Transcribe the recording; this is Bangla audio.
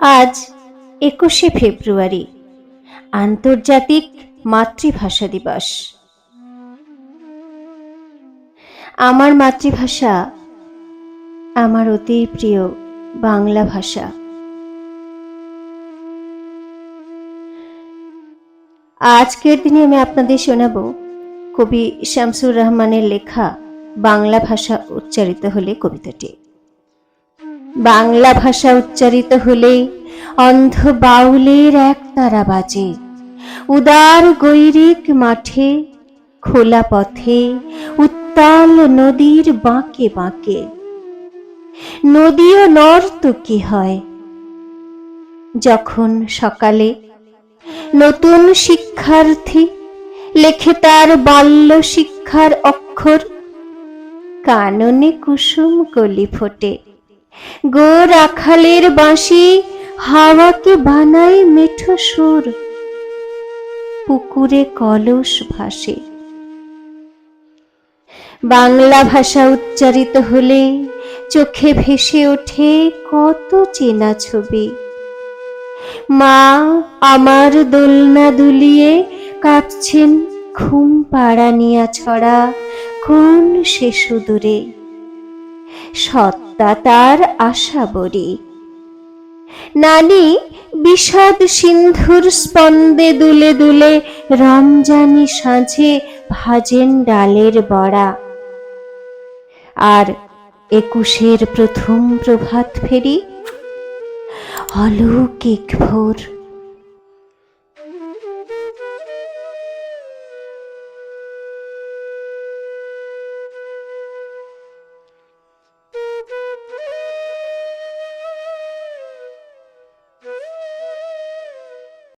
আজ একুশে ফেব্রুয়ারি, আন্তর্জাতিক মাতৃভাষা দিবস। আমার মাতৃভাষা আমার অতি প্রিয় বাংলা ভাষা। আজকের দিনে আমি আপনাদের শোনাব কবি শামসুর রহমানের লেখা বাংলা ভাষা উচ্চারিত হলে কবিতাটি। বাংলা ভাষা উচ্চারিত হলে অন্ধ বাউলের এক তারা বাজে। উদার গৈরিক মাঠে, খোলা পথে, উত্তাল নদীর বাঁকে বাঁকে। নদীও নর্তকী হয়? যখন সকালে নতুন শিক্ষার্থী লেখে তার বাল্য শিক্ষার অক্ষর, কাননে কুসুম কলি ফোটে। গো রাখালের বাঁশি, হাওয়াকে বানায় মেঠো সুর। পুকুরে কলস ভাসে। বাংলা ভাষা উচ্চারিত হলে চোখে ভেসে ওঠে কত চেনা ছবি। মা আমার দোলনা দুলিয়ে কাঁপছেন, ঘুম পাড়া নিয়া ছড়া কোন সে সুদূরে। সত্তা তার আশা বরি নানি বিষাদ সিন্ধুর স্পন্দে দুলে দুলে রমজানি সাঁঝে ভাজেন ডালের বড়া। আর একুশের প্রথম প্রভাত ফেরি, অলৌকিক ভোর